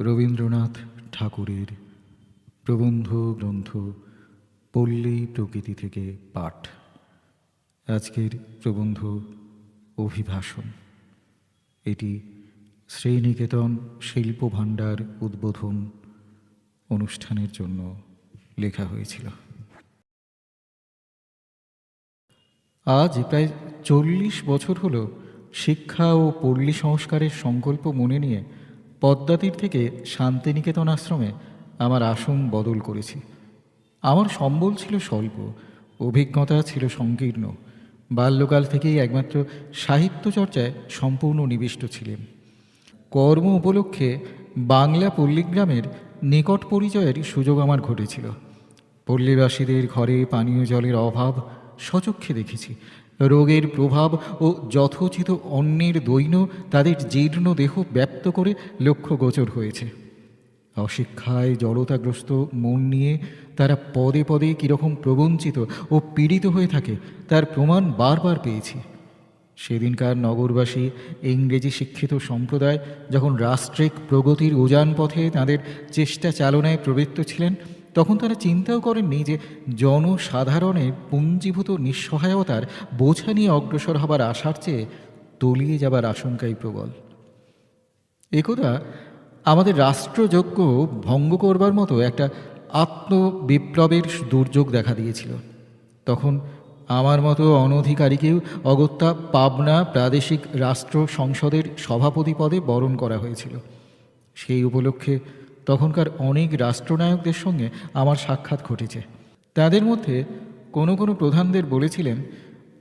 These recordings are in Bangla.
রবীন্দ্রনাথ ঠাকুরের প্রবন্ধ গ্রন্থ পল্লী প্রকৃতি থেকে পাঠ। আজকের প্রবন্ধ অভিভাষণ। এটি শ্রীনিকেতন শিল্প ভাণ্ডার উদ্বোধন অনুষ্ঠানের জন্য লেখা হয়েছিল। আজ প্রায় চল্লিশ বছর হল শিক্ষা ও পল্লী সংস্কারের সংকল্প মনে নিয়ে পদ্মাতীর থেকে শান্তিনিকেতন আশ্রমে আমার আসন বদল করেছি। আমার সম্বল ছিল স্বল্প, অভিজ্ঞতা ছিল সংকীর্ণ। বাল্যকাল থেকেই একমাত্র সাহিত্য চর্চায় সম্পূর্ণ নিবিষ্ট ছিলেন। কর্ম উপলক্ষে বাংলা পল্লীগ্রামের নিকট পরিচয়ের সুযোগ আমার ঘটেছিল। পল্লীবাসীদের ঘরে পানীয় জলের অভাব সচক্ষে দেখেছি। রোগের প্রভাব ও যথোচিত অন্যের দৈন্য তাদের জীর্ণ দেহ ব্যপ্ত করে লক্ষ্যগোচর হয়েছে। অশিক্ষায় জড়তাগ্রস্ত মন নিয়ে তারা পদে পদে কীরকম প্রবঞ্চিত ও পীড়িত হয়ে থাকে, তার প্রমাণ বারবার পেয়েছি। সেদিনকার নগরবাসী ইংরেজি শিক্ষিত সম্প্রদায় যখন রাষ্ট্রিক প্রগতির উজান পথে তাদের চেষ্টা চালনায় প্রবৃত্ত ছিলেন তখন তারা চিন্তাও করেননি যে জনসাধারণের পুঞ্জীভূত নিঃসহায়তার বোঝা নিয়ে অগ্রসর হবার আশার চেয়ে তলিয়ে যাবার আশঙ্কাই প্রবল। একদা আমাদের রাষ্ট্রযজ্ঞ ভঙ্গ করবার মতো একটা আত্মবিপ্লবের দুর্যোগ দেখা দিয়েছিল। তখন আমার মতো অনধিকারীকেও অগত্যা পাবনা প্রাদেশিক রাষ্ট্র সংসদের সভাপতি পদে বরণ করা হয়েছিল। সেই উপলক্ষে তখনকার অনেক রাষ্ট্রনায়কদের সঙ্গে আমার সাক্ষাৎ ঘটেছে। তাদের মধ্যে কোনো কোনো প্রধানদের বলেছিলেন,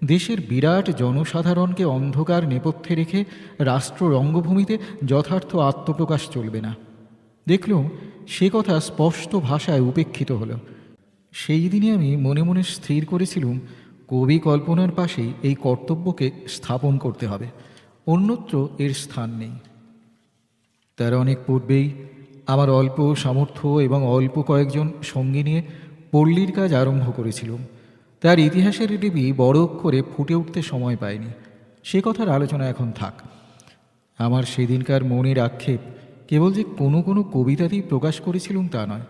দেশের বিরাট জনসাধারণকে অন্ধকার নেপথ্যে রেখে রাষ্ট্র রঙ্গভূমিতে যথার্থ আত্মপ্রকাশ চলবে না। দেখলুম, সে কথা স্পষ্ট ভাষায় উপেক্ষিত হলো। সেই দিনে আমি মনে মনে স্থির করেছিলুম, কবি কল্পনার পাশেই এই কর্তব্যকে স্থাপন করতে হবে। অন্যত্র এর স্থান নেই। তার অনেক পূর্বেই আমার অল্প সামর্থ্য এবং অল্প কয়েকজন সঙ্গী নিয়ে পল্লীর কাজ আরম্ভ করেছিলাম। তার ইতিহাসের লিপি বড় অক্ষরে ফুটে উঠতে সময় পায়নি সে কথার আলোচনা এখন থাক। আমার সেদিনকার মনের আক্ষেপ কেবল যে কোনো কোনো কবিতাতেই প্রকাশ করেছিলুম তা নয়।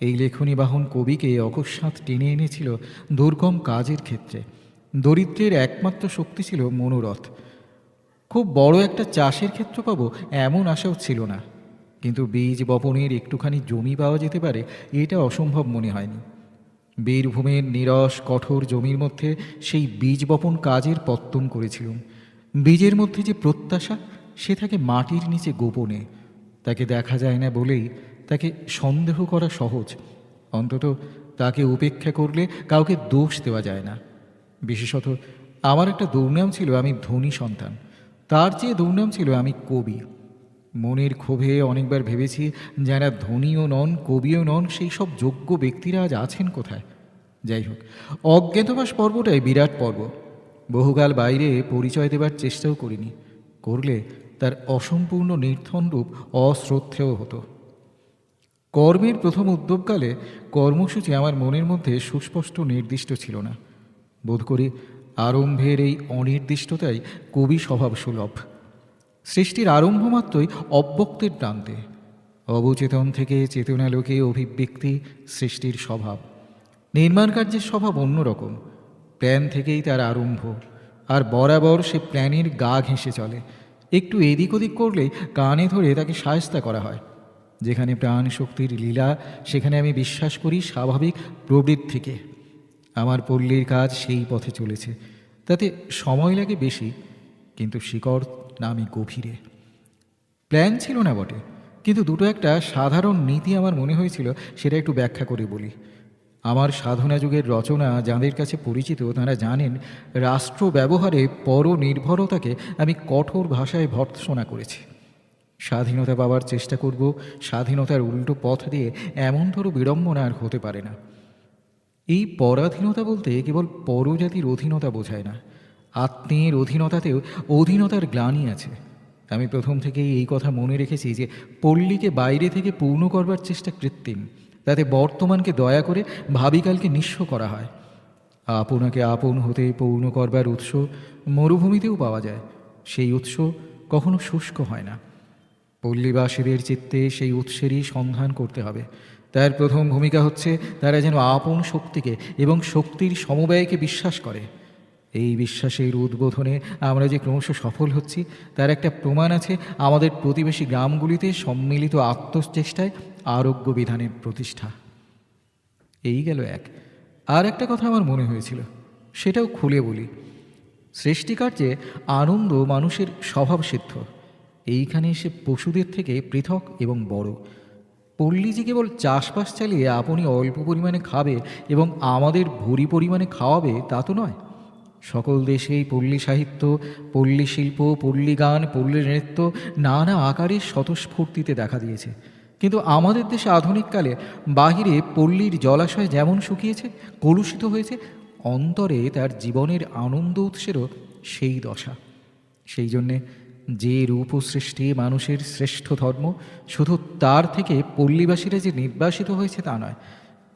এই লেখনী বাহন কবিকে অকস্মাৎ টেনে এনেছিল দুর্গম কাজের ক্ষেত্রে। দরিদ্রের একমাত্র শক্তি ছিল মনোরথ। খুব বড় একটা চাষের ক্ষেত্র পাবো এমন আশাও ছিল না। কিন্তু বীজ বপনের একটুখানি জমি পাওয়া যেতে পারে, এটা অসম্ভব মনে হয়নি। বীরভূমের নিরস, কঠোর জমির মধ্যে সেই বীজ বপন কাজের পত্তন করেছিলুম। বীজের মধ্যে যে প্রত্যাশা, সে থাকে মাটির নিচে গোপনে। তাকে দেখা যায় না বলেই তাকে সন্দেহ করা সহজ। অন্তত তাকে উপেক্ষা করলে কাউকে দোষ দেওয়া যায় না। বিশেষত আমার একটা দুর্নাম ছিল, আমি ধনী সন্তান। তার চেয়ে দুর্নাম ছিল আমি কবি। মনের ক্ষোভে অনেকবার ভেবেছি যারা ধনীও নন, কবিও নন, সেই সব যোগ্য ব্যক্তিরা আজ আছেন কোথায়? যাই হোক, অজ্ঞাতবাস পর্বটাই বিরাট পর্ব। বহুকাল বাইরে পরিচয় দেবার চেষ্টাও করিনি। করলে তার অসম্পূর্ণ নির্থন রূপ অশ্রদ্ধেয় হতো। কর্মের প্রথম উদ্যোগকালে কর্মসূচি আমার মনের মধ্যে সুস্পষ্ট নির্দিষ্ট ছিল না। বোধ করি আরম্ভের এই অনির্দিষ্টতাই কবি স্বভাব সুলভ সৃষ্টির আরম্ভ মাত্রই অব্যক্তের প্রান্তে অবচেতন থেকে চেতনালোকে অভিব্যক্তি সৃষ্টির স্বভাব। নির্মাণ কার্যের স্বভাব অন্যরকম। প্ল্যান থেকেই তার আরম্ভ। আর বরাবর সে প্ল্যানের গা ঘেঁষে চলে। একটু এদিক ওদিক করলেই কানে ধরে তাকে সায়স্তা করা হয়। যেখানে প্রাণ শক্তির লীলা, সেখানে আমি বিশ্বাস করি স্বাভাবিক প্রবৃত্তিকে আমার পল্লীর কাজ সেই পথে চলেছে। তাতে সময় লাগে বেশি, কিন্তু শিকড় নামে গভীরে। প্ল্যান ছিল না বটে, কিন্তু দুটো একটা সাধারণ নীতি আমার মনে হয়েছিল, সেটা একটু ব্যাখ্যা করে বলি। আমার সাধনা যুগের রচনা যাদের কাছে পরিচিত, তারা জানেন, রাষ্ট্র ব্যবহারে পরনির্ভরতাকে আমি কঠোর ভাষায় ভর্ৎসনা করেছি। স্বাধীনতা পাওয়ার চেষ্টা করব, স্বাধীনতার উল্টো পথ দিয়ে এমন ধরো বিড়ম্বনা আর হতে পারে না। এই পরাধীনতা বলতে কেবল পরজাতির অধীনতা বোঝায় না। আত্মীয়ের অধীনতাতেও অধীনতার গ্লানি আছে। আমি প্রথম থেকেই এই কথা মনে রেখেছি যে পল্লীকে বাইরে থেকে পূর্ণ করবার চেষ্টা কৃত্রিম। তাতে বর্তমানকে দয়া করে ভাবিকালকে নিঃস্ব করা হয়। আপনাকে আপন হতে পূর্ণ করবার উৎস মরুভূমিতেও পাওয়া যায়। সেই উৎস কখনো শুষ্ক হয় না। পল্লীবাসীদের চিত্তে সেই উৎসেরই সন্ধান করতে হবে। তার প্রথম ভূমিকা হচ্ছে তারা যেন আপন শক্তিকে এবং শক্তির সমবায়কে বিশ্বাস করে। এই বিশ্বাসের উদ্বোধনে আমরা যে ক্রমশ সফল হচ্ছি, তার একটা প্রমাণ আছে আমাদের প্রতিবেশী গ্রামগুলিতে সম্মিলিত আত্মচেষ্টায় আরোগ্য বিধানের প্রতিষ্ঠা। এই গেল এক। আর একটা কথা আমার মনে হয়েছিল, সেটাও খুলে বলি। সৃষ্টিকার্যে আনন্দ মানুষের স্বভাবসিদ্ধ। এইখানে এসে পশুদের থেকে পৃথক এবং বড়। পল্লী যে কেবল চাষবাস চালিয়ে আপনি অল্প পরিমাণে খাবে এবং আমাদের ভুরি পরিমাণে খাওয়াবে তা তো নয়। সকল দেশেই পল্লী সাহিত্য, পল্লী শিল্প, পল্লী গান, পল্লী নৃত্য নানা আকারের স্বতঃস্ফূর্তিতে দেখা দিয়েছে। কিন্তু আমাদের দেশে আধুনিককালে বাহিরে পল্লীর জলাশয় যেমন শুকিয়েছে, কলুষিত হয়েছে, অন্তরে তার জীবনের আনন্দ উৎসেরও সেই দশা। সেই জন্যে যে রূপ সৃষ্টি মানুষের শ্রেষ্ঠ ধর্ম, শুধু তার থেকে পল্লীবাসীরা যে নির্বাসিত হয়েছে তা নয়,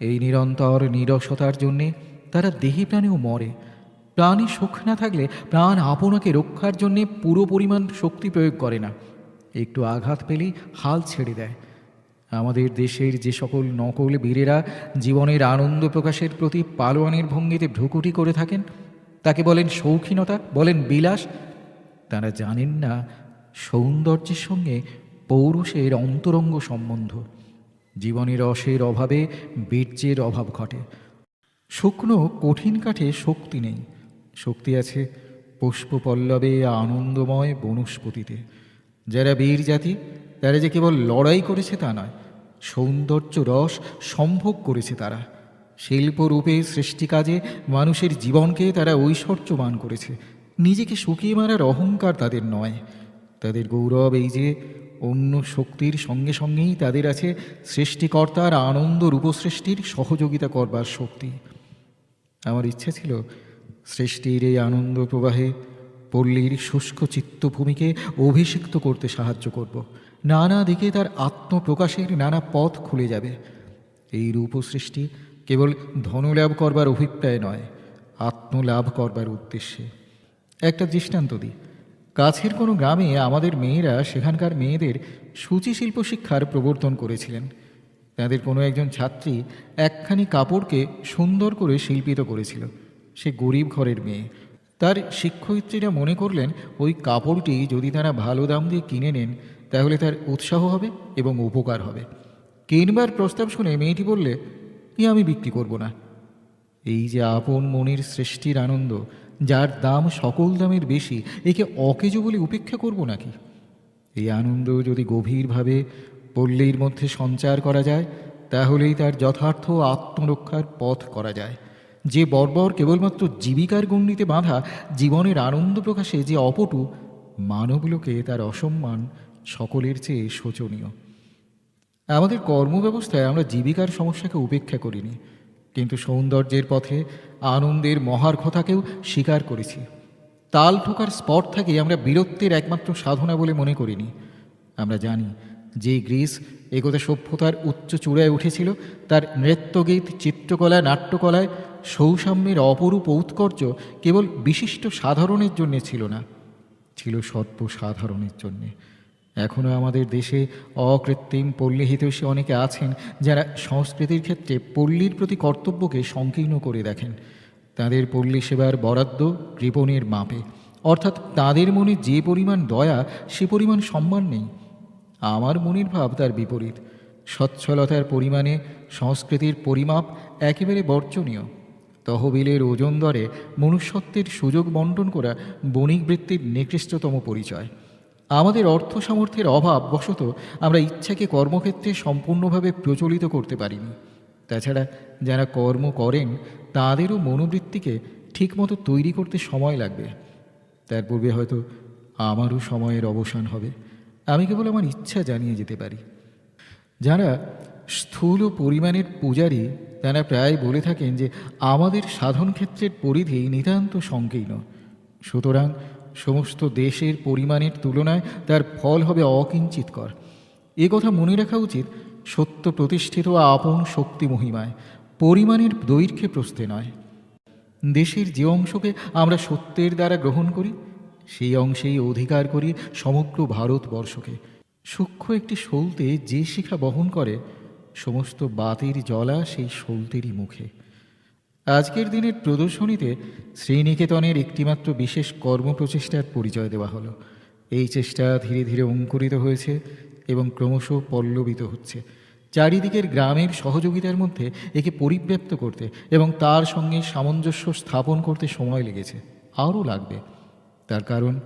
এই নিরন্তর নিরসতার জন্যে তারা দেহি প্রাণেও মরে। প্রাণী সুখ না থাকলে প্রাণ আপনাকে রক্ষার জন্যে পুরো পরিমাণ শক্তি প্রয়োগ করে না। একটু আঘাত পেলেই হাল ছেড়ে দেয়। আমাদের দেশের যে সকল নকল বীরেরা জীবনের আনন্দ প্রকাশের প্রতি পালোয়ানের ভঙ্গিতে ভ্রুকুটি করে থাকেন, তাকে বলেন শৌখিনতা, বলেন বিলাস। তারা জানেন না সৌন্দর্যের সঙ্গে পৌরুষের অন্তরঙ্গ সম্বন্ধ। জীবনের রসের অভাবে বীর্যের অভাব ঘটে। শুকনো কঠিন কাঠে শক্তি নেই। শক্তি আছে পুষ্পপল্লবে আনন্দময় বনস্পতিতে। যারা বীর জাতি, তারা যে কেবল লড়াই করেছে তা নয়, সৌন্দর্য রস সম্ভোগ করেছে তারা। শিল্পরূপে সৃষ্টিকাজে মানুষের জীবনকে তারা ঐশ্বর্যমান করেছে। নিজেকে শুকিয়ে মারার অহংকার তাদের নয়। তাদের গৌরব এই যে অন্য শক্তির সঙ্গে সঙ্গেই তাদের আছে সৃষ্টিকর্তার আনন্দ রূপসৃষ্টির সহযোগিতা করবার শক্তি। আমার ইচ্ছে ছিল সৃষ্টির এই আনন্দ প্রবাহে পল্লীর শুষ্ক চিত্তভূমিকে অভিষিক্ত করতে সাহায্য করব। নানা দিকে তার আত্মপ্রকাশের নানা পথ খুলে যাবে। এই রূপ সৃষ্টি কেবল ধনলাভ করবার অভিপ্রায় নয়, আত্মলাভ করবার উদ্দেশ্যে। একটা দৃষ্টান্ত দিই। কাছের কোনো গ্রামে আমাদের মেয়েরা সেখানকার মেয়েদের সূচি শিল্প শিক্ষার প্রবর্তন করেছিলেন। তাদের কোনো একজন ছাত্রী একখানি কাপড়কে সুন্দর করে শিল্পিত করেছিল। সে গরিব ঘরের মেয়ে। তার শিক্ষয়িত্রীরা মনে করলেন, ওই কাপড়টি যদি তারা ভালো দাম দিয়ে কিনে নেন, তাহলে তার উৎসাহ হবে এবং উপকার হবে। কিনবার প্রস্তাব শুনে মেয়েটি বললে ই আমি বিক্রি করব না। এই যে আপন মনের সৃষ্টির আনন্দ, যার দাম সকল দামের বেশি, একে অকেজো বলে উপেক্ষা করব নাকি? এই আনন্দ যদি গভীরভাবে পল্লীর মধ্যে সঞ্চার করা যায়, তাহলেই তার যথার্থ আত্মরক্ষার পথ করা যায়। যে বর্বর কেবলমাত্র জীবিকার গণ্ডিতে বাঁধা জীবনের আনন্দ প্রকাশে যে অপটু, মানবলোকে তার অসম্মান সকলের চেয়ে শোচনীয়। আমাদের কর্মব্যবস্থায় আমরা জীবিকার সমস্যাকে উপেক্ষা করিনি, কিন্তু সৌন্দর্যের পথে আনন্দের মহার্ঘতাকেও স্বীকার করেছি। তাল ঠোকার স্পট থেকে আমরা বীরত্বের একমাত্র সাধনা বলে মনে করিনি। আমরা জানি, যে গ্রিস একথা সভ্যতার উচ্চ চূড়ায় উঠেছিল, তার নৃত্যগীত, চিত্রকলা, নাট্যকলায় সৌসাম্যের অপরূপ উৎকর্য কেবল বিশিষ্ট সাধারণের জন্যে ছিল না, ছিল সর্বসাধারণের জন্যে। এখনও আমাদের দেশে অকৃত্রিম পল্লী হিতৈষী অনেকে আছেন যারা সংস্কৃতির ক্ষেত্রে পল্লীর প্রতি কর্তব্যকে সংকীর্ণ করে দেখেন। তাদের পল্লী সেবার বরাদ্দ কৃপণের মাপে। অর্থাৎ তাদের মনে যে পরিমাণ দয়া, সে পরিমাণ সম্মান নেই। আমার মনের ভাব তার বিপরীত। সচ্ছলতার পরিমাণে সংস্কৃতির পরিমাপ একেবারে বর্জনীয়। তহবিলের ওজন দরে মনুষ্যত্বের সুযোগ বন্টন করা বণিক বৃত্তির নিকৃষ্টতম পরিচয়। আমাদের অর্থ সামর্থ্যের অভাব বশত আমরা ইচ্ছাকে কর্মক্ষেত্রে সম্পূর্ণভাবে প্রচলিত করতে পারিনি। তাছাড়া যারা কর্ম করেন, তাদেরও মনোবৃত্তিকে ঠিকমতো তৈরি করতে সময় লাগবে। তার পূর্বে হয়তো আমারও সময়ের অবসান হবে। আমি কেবল আমার ইচ্ছা জানিয়ে যেতে পারি। যারা স্থূল পরিমাণের পূজারী তারা প্রায় বলে থাকেন যে আমাদের সাধন ক্ষেত্রের পরিধি নিতান্ত সংকীর্ণ। সুতরাং সমস্ত দেশের পরিমাণের তুলনায় তার ফল হবে অকিঞ্চিতকর। এ কথা মনে রাখা উচিত, সত্য প্রতিষ্ঠিত আপন শক্তি মহিমায়, পরিমাণের দৈর্ঘ্যে প্রস্তে নয়। দেশের যে অংশকে আমরা সত্যের দ্বারা গ্রহণ করি, সেই অংশেই অধিকার করি সমগ্র ভারতবর্ষকে। সূক্ষ্ম একটি সলতে যে শিখা বহন করে সমস্ত বাতির জলা সেই সলতেরই মুখে। আজকের দিনের প্রদর্শনীতে শ্রীনিকেতনের একটিমাত্র বিশেষ কর্মপ্রচেষ্টার পরিচয় দেওয়া হলো। এই চেষ্টা ধীরে ধীরে অঙ্কুরিত হয়েছে এবং ক্রমশ পল্লবিত হচ্ছে। চারিদিকের গ্রামের সহযোগিতার মধ্যে একে পরিব্যাপ্ত করতে এবং তার সঙ্গে সামঞ্জস্য স্থাপন করতে সময় লেগেছে। আরও লাগবে। তার কারণ,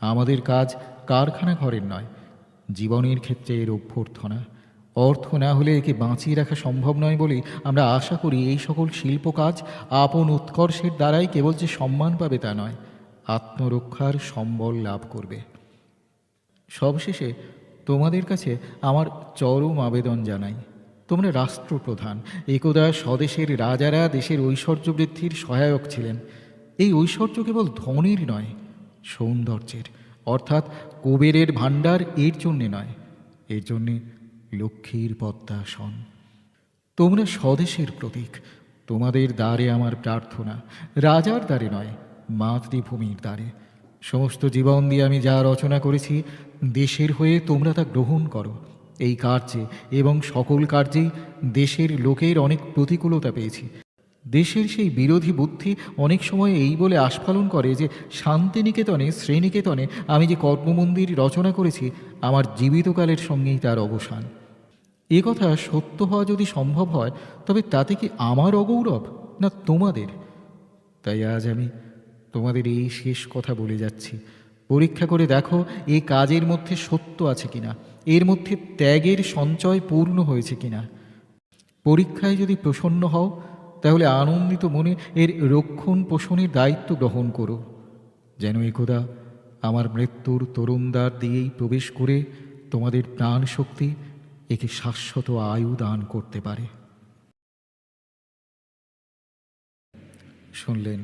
আমাদের কাজ কারখানা ঘরের নয়। জীবনের ক্ষেত্রে এর অভ্যর্থনা। অর্থ না হলে একে বাঁচিয়ে রাখা সম্ভব নয় বলেই আমরা আশা করি এই সকল শিল্প কাজ আপন উৎকর্ষের দ্বারাই কেবল যে সম্মান পাবে তা নয়, আত্মরক্ষার সম্বল লাভ করবে। সবশেষে তোমাদের কাছে আমার চরম আবেদন জানাই। তোমরা রাষ্ট্রপ্রধান, একদা স্বদেশের রাজারা দেশের ঐশ্বর্য বৃদ্ধির সহায়ক ছিলেন। এই ঐশ্বর্য কেবল ধনের নয়, সৌন্দর্যের, অর্থাৎ কুবেরের ভাণ্ডার এর জন্যে নয়। এর জন্যে লক্ষ্মীর পদ্মাসন। তোমরা স্বদেশের প্রতীক। তোমাদের দ্বারে আমার প্রার্থনা। রাজার দ্বারে নয়, মাতৃভূমির দ্বারে। সমস্ত জীবন দিয়ে আমি যা রচনা করেছি, দেশের হয়ে তোমরা তা গ্রহণ করো। এই কার্যে এবং সকল কার্যেই দেশের লোকের অনেক প্রতিকূলতা পেয়েছি। দেশের সেই বিরোধী বুদ্ধি অনেক সময় এই বলে আস্ফালন করে যে শান্তিনিকেতনে, শ্রীনিকেতনে আমি যে কর্মমন্দির রচনা করেছি, আমার জীবিতকালের সঙ্গেই তার অবসান। এ কথা সত্য হওয়া যদি সম্ভব হয়, তবে তাতে কি আমার অগৌরব, না তোমাদের? তাই আজ আমি তোমাদের এই শেষ কথা বলে যাচ্ছি। পরীক্ষা করে দেখো এই কাজের মধ্যে সত্য আছে কিনা, এর মধ্যে ত্যাগের সঞ্চয় পূর্ণ হয়েছে কিনা। পরীক্ষায় যদি প্রসন্ন হও তাহলে আনন্দিত মনে এর রক্ষণ পোষণের দায়িত্ব গ্রহণ করো। যেন একদা আমার মৃত্যুর তরুণদার দিয়েই প্রবেশ করে তোমাদের প্রাণ শক্তি একে শাশ্বত আয়ু দান করতে পারে। শুনলেন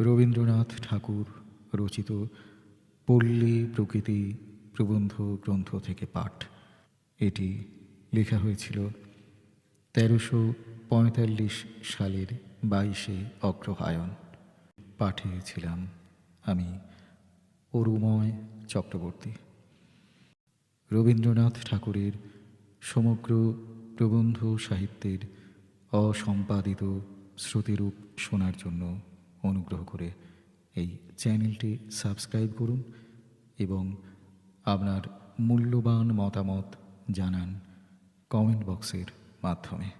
রবীন্দ্রনাথ ঠাকুর রচিত পল্লী প্রকৃতি প্রবন্ধ গ্রন্থ থেকে পাঠ। এটি লেখা হয়েছিল তেরোশো পঁয়তাল্লিশ সালের বাইশে অগ্রহায়ণ পাঠিয়েছিলাম আমি অরুময় চক্রবর্তী। রবীন্দ্রনাথ ঠাকুরের সমগ্র প্রবন্ধ সাহিত্যের অসম্পাদিত শ্রুতিরূপ শোনার জন্য অনুগ্রহ করে এই চ্যানেলটি সাবস্ক্রাইব করুন এবং আপনার মূল্যবান মতামত জানান কমেন্ট বক্সের মাধ্যমে।